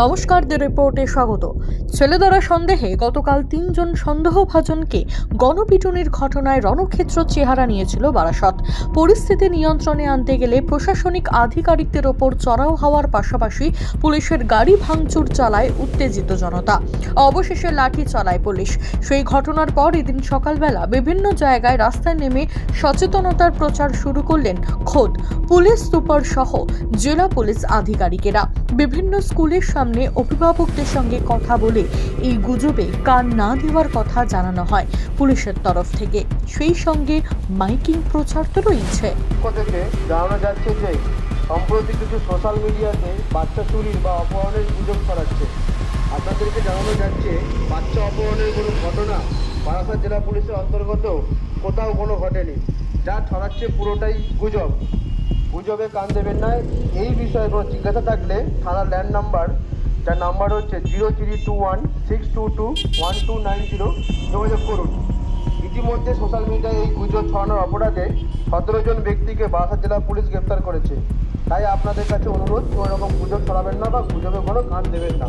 নমস্কার দ্য রিপোর্টে স্বাগত। ছেলেদরা সন্দেহে গতকাল তিনজন সন্দেহভাজনকে গণপিটুনির ঘটনায় রণক্ষেত্র চেহারা নিয়েছিল বারাসত। পরিস্থিতি নিয়ন্ত্রণে আনতে গেলে প্রশাসনিক আধিকারিকদের ওপর চড়াও হওয়ার পাশাপাশি পুলিশের গাড়ি ভাঙচুর চালায় উত্তেজিত জনতা। অবশেষে লাঠি চালায় পুলিশ। সেই ঘটনার পর এদিন সকালবেলা বিভিন্ন জায়গায় রাস্তায় নেমে সচেতনতার প্রচার শুরু করলেন খোদ। পুলিশ সুপার সহ জেলা পুলিশ আধিকারিকেরা। বিভিন্ন স্কুলের সামনে অভিভাবকদের সঙ্গে কথা বলে এই গুজবে কান না দেওয়ার কথা জানানো হয় পুলিশের তরফ থেকে। সেই সঙ্গে মাইকিং প্রচার তো রয়েছে। জানানো যাচ্ছে যে সম্প্রতি কিছু সোশ্যাল মিডিয়াতে বাচ্চা চুরির বা অপহরণের গুজব ছড়াচ্ছে। আপনাদেরকে জানানো যাচ্ছে, বাচ্চা অপহরণের কোনো ঘটনা বারাসাত জেলা পুলিশের অন্তর্গত কোথাও কোনো ঘটেনি। যা ছড়াচ্ছে পুরোটাই গুজব। গুজবে কান দেবেন না, এই বিষয়ে কোনো জিজ্ঞাসা থাকলে থানার ল্যান্ড নাম্বার যার নাম্বার হচ্ছে zero three two one six two two one two nine zero যোগাযোগ করুন। ইতিমধ্যে সোশ্যাল মিডিয়ায় এই গুজব ছড়ানোর অপরাধে সতেরো জন ব্যক্তিকে বারাসাত জেলা পুলিশ গ্রেপ্তার করেছে। তাই আপনাদের কাছে অনুরোধ কোনো রকম গুজব ছড়াবেন না বা গুজবে কোনো কান দেবেন না।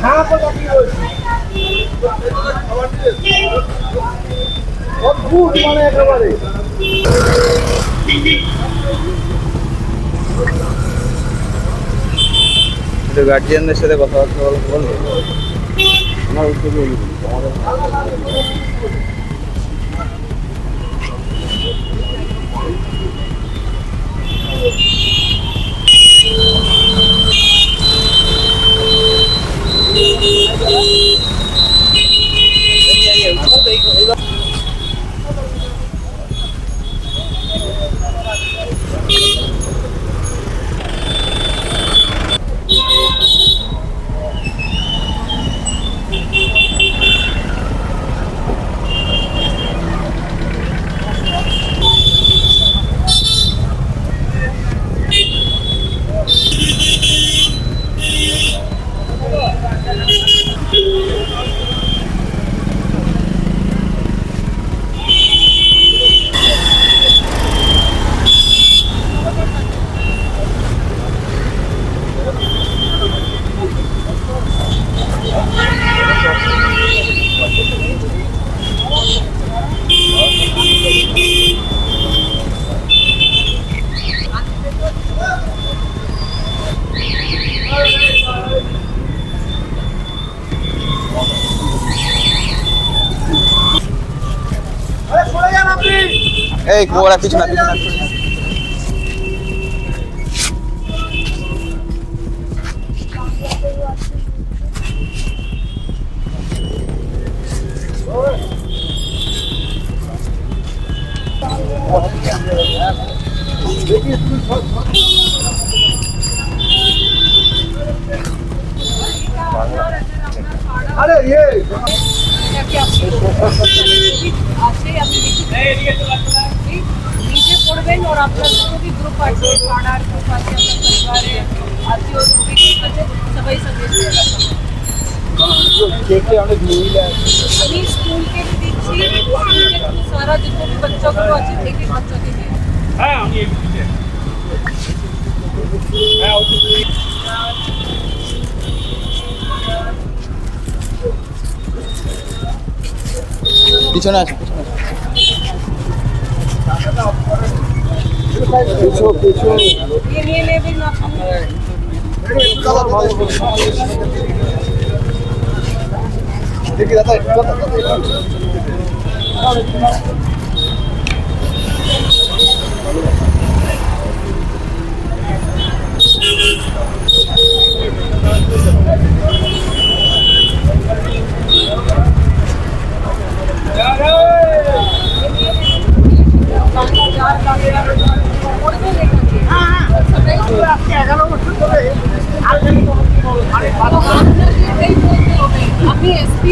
হ্যাঁ করে অদ্ভুত মানে একেবারে। একটু গার্জিয়ানদের সাথে কথাবার্তা বল- বলব আমার উত্তর বলি 一一一 এই ওরা পিছনে পিছনে আপনার जो भी ग्रुप আছে পাড়ার গ্রুপ আছে আপনার পরিবারে আত্মীয় গ্রুপ আছে সবাই সঙ্গে দেখে অনেক মহিলা আমি स्कूल के भी দিচ্ছি सारा जितने भी बच्चों को আছে एक एक बच्चों के लिए পিছনে আসুন পিছনে আসুন। ये নিয়ে নেবেন আপনি দেখি একটু কথা, কথা, একটু। আমি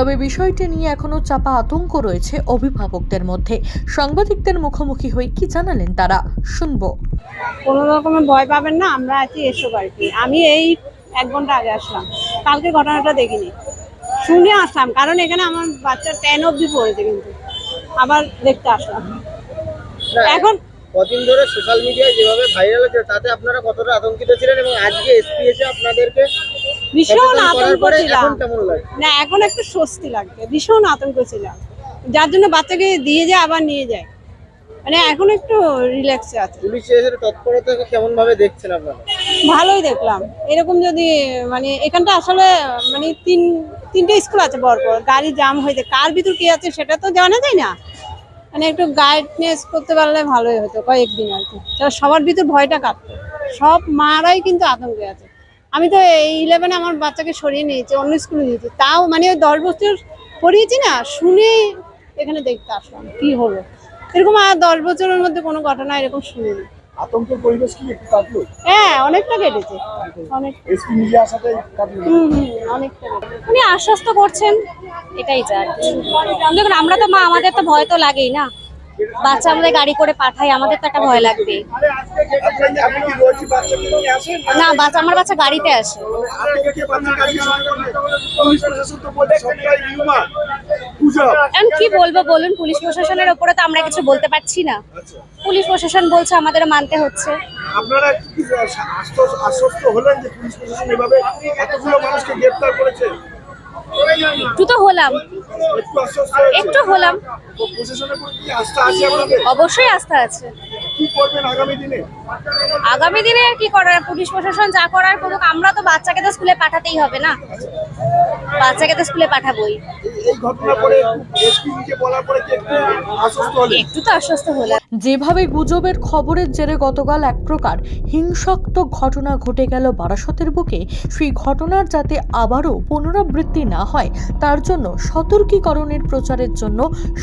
তবে বিষয়টি নিয়ে এখনও চাপা আতঙ্ক রয়েছে অভিভাবকদের মধ্যে। সাংবাদিকদের মুখোমুখি হয়ে কি জানালেন তারা? শুনব। কোনো রকমের ভয় পাবেন না আমরা আছি এসো বাড়িতে। আমি এই এক ঘণ্টা আগে আসলাম কালকে ঘটনাটা দেখিনি। শুনে আসলাম কারণ এখানে আমার বাচ্চা টেন অবধি পড়েছে কিন্তু। আবার দেখতে আসলাম। এখন কদিন ধরে সোশ্যাল মিডিয়ায় যেভাবে ভাইরাল হচ্ছে তাতে আপনারা কতটা আতঙ্কিত ছিলেন এবং আজকে এসপি এসে আপনাদেরকে ভীষণ আতঙ্ক ছিলাম। না এখন একটু স্বস্তি লাগছে ভীষণ আতঙ্ক ছিলাম। যার জন্য বাচ্চাকে দিয়ে যায় আবার নিয়ে যায়। মানে এখন একটু রিল্যাক্সে আছে। পুলিশ এসে তৎপরতা কেমন ভাবে দেখছেন আপনারা? ভালোই দেখলাম। এরকম যদি মানে এখানটা আসলে মানে তিন তিনটে স্কুল আছে বড় বড়। গাড়ি জাম হয়েছে। কার ভিতর কি আছে সেটা তো জানা যায় না। মানে একটু গাইডনেস করতে পারলে ভালোই হতো কয়েকদিন আর কি। তারা সবার ভিতর ভয়টা কাটতো সব মারাই কিন্তু আতঙ্কে আছে। আমি তো এই ইলেভেনে আমার বাচ্চাকে সরিয়ে নিয়েছি, অন্য স্কুলে দিয়েছি। তাও মানে ওই দশ বছর পড়িয়েছি না শুনে এখানে দেখতে আসলাম, কি হলো? এরকম আর দশ বছরের মধ্যে কোনো ঘটনা এরকম শুনিনি। আতঙ্কের পরিবেশ কি একটু কাটলো? হ্যাঁ অনেকটা কেটেছে। অনেক এসপি নিজে আসাতে কাটলো? অনেকটা উনি আশ্বস্ত করছেন এটাই যা দেখুন আমরা তো মা আমাদের তো ভয় তো লাগেই না। বাচ্চা আমাদের গাড়ি করে পাঠাই আমাদের তো একটা ভয় লাগবে। না বাচ্চা আমার বাচ্চা গাড়িতে আসে। এখন কি বলব বলুন পুলিশ প্রশাসনের ওপরে তো আমরা কিছু বলতে পারছি না। পুলিশ প্রশাসন বলছে আমাদের মানতে হচ্ছে। আপনারা কি কি আশ্বস্ত আশ্বস্ত হলেন যে পুলিশ প্রশাসন এভাবে এতগুলো মানুষকে গ্রেপ্তার করেছে? একটু তো হলাম। একটু হলাম। অবশ্যই আস্থা আছে। আগামী দিনে? কি করার? পুলিশ প্রশাসন যা করার করুক আমরা তো বাচ্চাকে তো স্কুলে পাঠাতেই হবে না। বাচ্চাকে তো স্কুলে পাঠাবোই। একটু তো আশ্বস্ত হলাম। যেভাবে গুজবের খবরের জেরে গতকাল এক প্রকার হিংসাত্মক ঘটনা ঘটে গেল বারাসতের বুকে সেই ঘটনার যাতে আবারও পুনরাবৃত্তি না হয় তার জন্য সতর্কীকরণের প্রচারের জন্য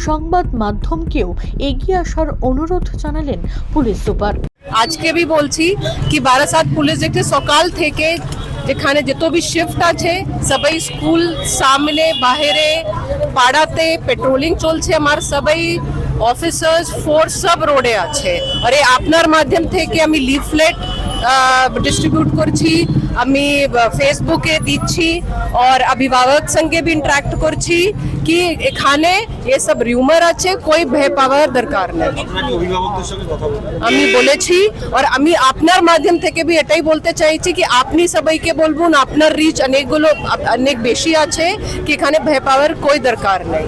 সংবাদ মাধ্যমকেও এগিয়ে আসার অনুরোধ জানালেন পুলিশ সুপার। আজকে বলছি কি বারাসাত পুলিশ দেখতে সকাল থেকে যেখানে যত বি শিফট আছে সবাই স্কুল সামনে বাহিরে পাড়াতে পেট্রোলিং চলছে আমার সবাই অফিসার্স ফোর্স সব রোডে আছে আর এই আপনার মাধ্যম থেকে আমি লিফলেট डिस्ट्रीब्यूट कर फेसबुके दीची और अभिभावक संगे भी इंटरेक्ट कर खाने ये सब र्यूमर अच्छे कोई भय पावर दरकार नहीं. बोले और अमी अपनार माध्यम थे के भी एटाई बोलते चाहिए कि आपनी सबई के बोलबो ना अपनार रीच अनेक गुलो, अनेक बेशी आछे कि खाने भय पावर कोई दरकार नहीं.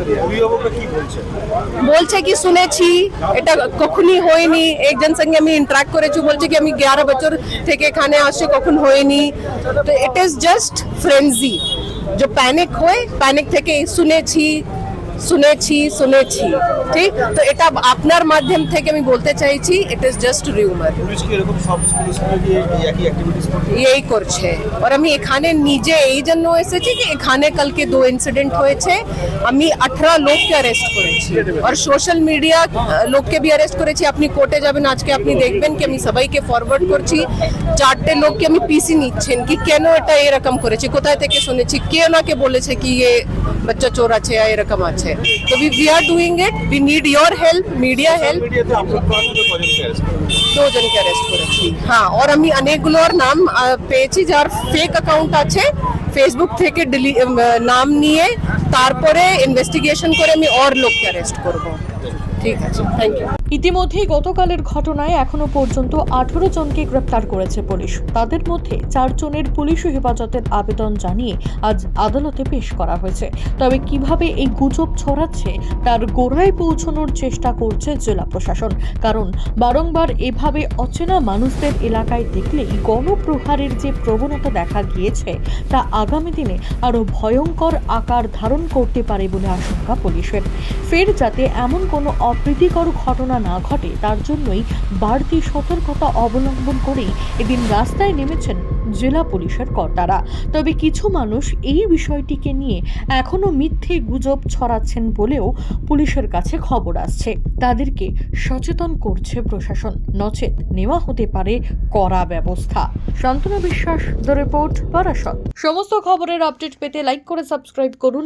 बोलछे कि सुने छी एटा कखनी होई नी एक जन संगे अमी इंटरेक्ट करे छु बोलछे कि अमी 11 बच्चर থেকে এখানে আসে, কখন হয়নি। ইট ইজ জাস্ট ফ্রেন্সি যে প্যানিক হয় প্যানিক থেকে শুনেছি শুনেছি শুনেছি। ঠিক? তো এটা আপনার মাধ্যম থেকে আমি বলতে চাইছি ইট ইজ জাস্ট রিউমার এই করছে? আর আমি এখানে নিজে এই জন্য এসেছি কি এখানে কালকে দো ইনসিডেন্ট হয়েছে। আমি আঠারো লোককে অ্যারেস্ট করেছি। আর সোশ্যাল মিডিয়া লোককে বি অ্যারেস্ট করেছি। আপনি কোর্টে যাবেন আজকে আপনি দেখবেন কি আমি সবাইকে ফরওয়ার্ড করছি। চারটে লোককে আমি পিসি নিচ্ছেন কি কেন এটা এরকম করেছে? কোথায় থেকে শুনেছি? কে ওনাকে বলেছে কি এ বাচ্চা চোর আছে এরকম আছে? তো we are doing it we need your help media help কজনকে arrest করেছি। হ্যাঁ আর আমি অনেকগুলোর নাম পেয়েছি যার ফেক অ্যাকাউন্ট আছে। ফেসবুক থেকে নাম নিয়ে তারপরে ইনভেস্টিগেশন করে আমি অর লোককে অ্যারেস্ট করব। ঠিক আছে থ্যাংক ইউ ইতিমধ্যেই গতকালের ঘটনায় এখনও পর্যন্ত আঠারো জনকে গ্রেপ্তার করেছে পুলিশ। তাদের মধ্যে চারজনের পুলিশ হেফাজতের আবেদন জানিয়ে আজ আদালতে পেশ করা হয়েছে। তবে কীভাবে এই গুজব ছড়াচ্ছে, তার গোড়ায় পৌঁছানোর চেষ্টা করছে জেলা প্রশাসন। কারণ বারংবার এভাবে অচেনা মানুষদের এলাকায় দেখলেই গণপ্রহারের যে প্রবণতা দেখা গিয়েছে, তা আগামী দিনে আরও ভয়ঙ্কর আকার ধারণ করতে পারে বলে আশঙ্কা পুলিশের। ফের যাতে এমন কোনো অপ্রীতিকর ঘটনা না ঘটে, তার জন্যই বাড়তি সতর্কতা অবলম্বন করেই এদিন রাস্তায় নেমেছেন জেলা পুলিশের কর্তারা। তবে কিছু মানুষ এই বিষয়টিকে নিয়ে এখনও মিথ্যে গুজব ছড়াচ্ছেন বলেও পুলিশের কাছে খবর আসছে। তাদেরকে সচেতন করছে প্রশাসন। নচেত নেওয়া হতে পারে কড়া ব্যবস্থা। শান্তনু বিশ্বাস, দ্য রিপোর্ট, বারাসত। সমস্ত খবরের আপডেট পেতে লাইক করে সাবস্ক্রাইব করুন।